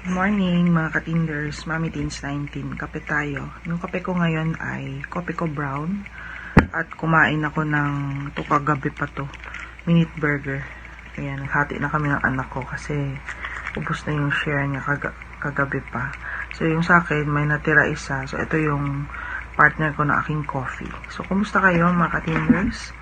Good morning mga katinders, Mami Teens 19, kape tayo. Yung kape ko ngayon ay kopi ko brown at kumain ako ng to kagabi pa to, minute burger. Ayan, hati na kami ng anak ko kasi ubos na yung share niya kaga, kagabi pa. So yung sa akin, may natira isa. So ito yung partner ko na aking coffee. So kumusta kayo mga katinders?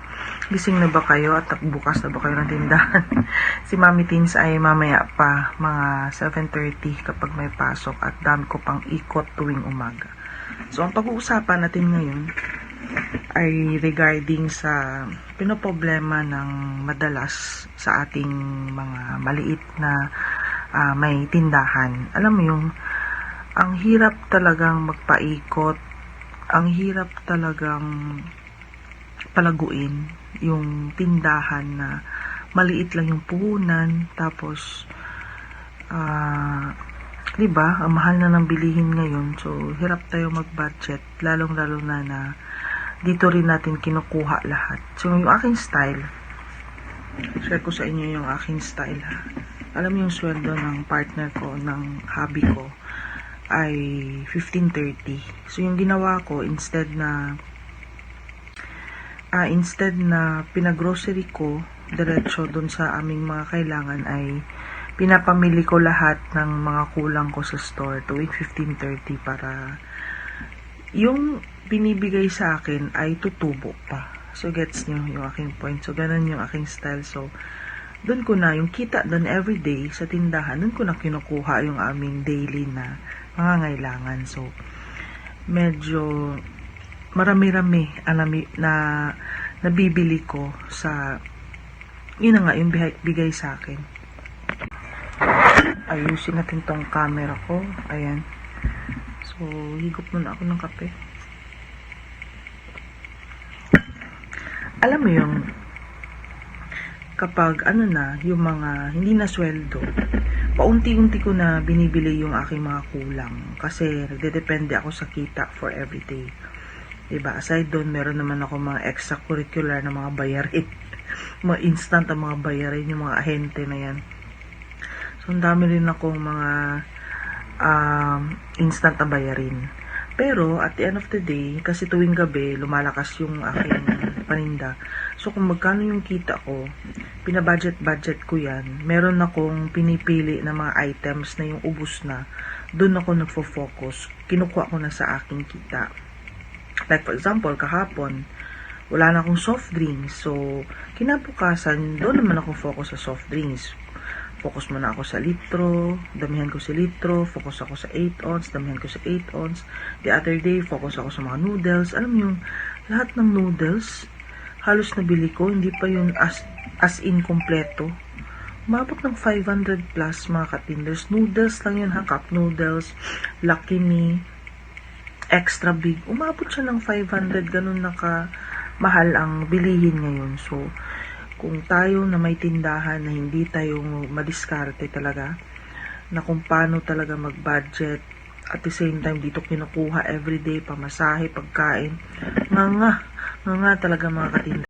Gising na ba kayo at bukas na ba kayo ng tindahan? si Mami Teens ay mamaya pa mga 7.30 kapag may pasok at dami ko pang ikot tuwing umaga. So ang pag-uusapan natin ngayon ay regarding sa pinoproblema ng madalas sa ating mga maliit na ah, may tindahan. Alam mo yung ang hirap talagang magpaikot, ang hirap talagang palaguin yung tindahan na maliit lang yung puhunan. Tapos ah 'di ba ang mahal na ng bilihin ngayon so hirap tayo mag-budget lalong lalo na na dito rin natin kinukuha lahat. So yung aking style share ko sa inyo yung aking style ha. Alam yung sweldo ng partner ko ng hobby ko ay 15.30 so yung ginawa ko instead na ah instead na pinagrocery ko diretso dun sa aming mga kailangan ay pinapamili ko lahat ng mga kulang ko sa store tuwing 15.30 para yung binibigay sa akin ay tutubo pa. So, gets nyo yung aking point. So, ganun yung aking style. So, doon ko na, yung kita doon everyday sa tindahan, doon ko na kinukuha yung aming daily na pangangailangan. So, medyo marami-rami anami, na nabibili ko sa yun na nga yung bigay sa akin. Ayusin natin tong camera ko. Ayan. So higop muna ako ng kape. Alam mo yung kapag ano na yung mga hindi na sweldo paunti-unti ko na binibili yung aking mga kulang kasi nagdedepende ako sa kita for everyday Diba? Aside doon, meron naman ako mga extracurricular na mga bayarin. mga instant ang mga bayarin, yung mga ahente na yan. So, ang dami rin akong mga um, instant na bayarin. Pero, at the end of the day, kasi tuwing gabi, lumalakas yung aking paninda. So, kung magkano yung kita ko, pinabudget-budget ko yan. Meron akong pinipili na mga items na yung ubus na. Doon ako nagfo-focus. Kinukuha ko na sa aking kita. Like for example, kahapon, wala na akong soft drinks. So, kinabukasan, doon naman ako focus sa soft drinks. Focus muna ako sa litro, damihan ko sa litro, focus ako sa 8 ounce, damihan ko sa 8 ounce. The other day, focus ako sa mga noodles. Alam mo yung, lahat ng noodles, halos nabili ko, hindi pa yun as, as in kompleto. Umabot ng 500 plus mga katinders. Noodles lang yun ha, cup noodles, Lucky Me, extra big. Umabot siya ng 500, ganun naka mahal ang bilihin ngayon. So, kung tayo na may tindahan na hindi tayo madiskarte talaga, na kung paano talaga mag-budget, at the same time dito kinukuha everyday, pamasahe, pagkain, nga nga, nga nga talaga mga katinda.